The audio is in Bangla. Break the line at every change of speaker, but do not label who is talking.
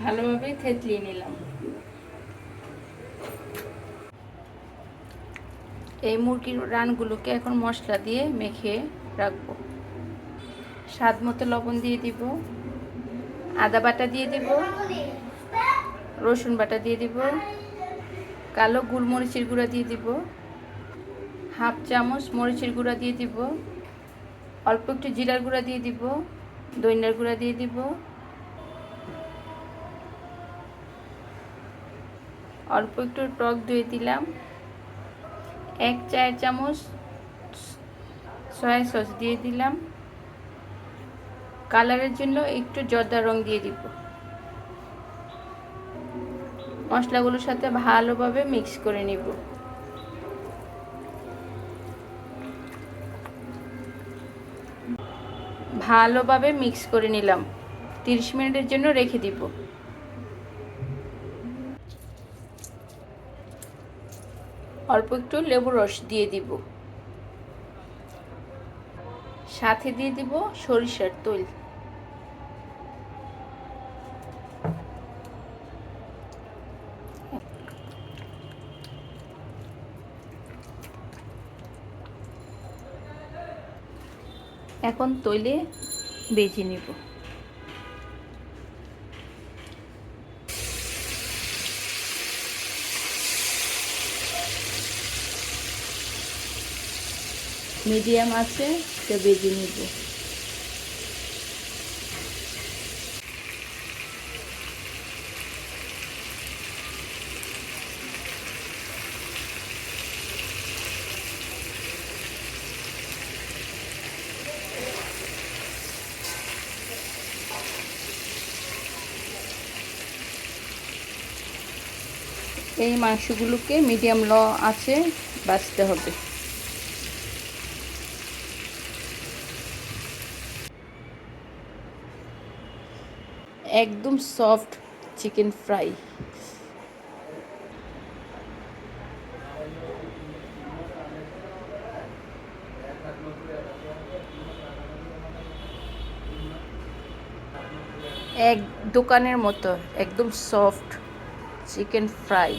ভালোভাবে থেতলিয়ে নিলাম। এই মুরগির রানগুলোকে এখন মশলা দিয়ে মেখে রাখব। স্বাদ মতো লবণ দিয়ে দিব, আদা বাটা দিয়ে দিব, রসুন বাটা দিয়ে দিব, কালো গোলমরিচের গুঁড়া দিয়ে দিব, হাফ চামচ মরিচের গুঁড়া দিয়ে দিব, অল্প একটু জিরার গুঁড়া দিয়ে দিব দইনার গুঁড়া দিয়ে দিব অল্প একটু টক দই দিলাম। এক চায়ের চামচ সয়া সস দিয়ে দিলাম। কালারের জন্য একটু জর্দা রং দিয়ে দিব। মশলাগুলোর সাথে ভালোভাবে মিক্স করে নিব। ভালোভাবে মিক্স করে নিলাম। তিরিশ মিনিটের জন্য রেখে দিব। অল্প একটু লেবুর রস দিয়ে দিব। সাথে দিয়ে দিব সরিষার তৈল। এখন তৈলে বেজে নিব। মিডিয়াম আছে তো বেজে নিব। এই মাংসগুলোকে মিডিয়াম ল আছে বাছতে হবে। একদম সফট চিকেন ফ্রাই এক দোকানের মতো একদম সফট চিকেন ফ্রাই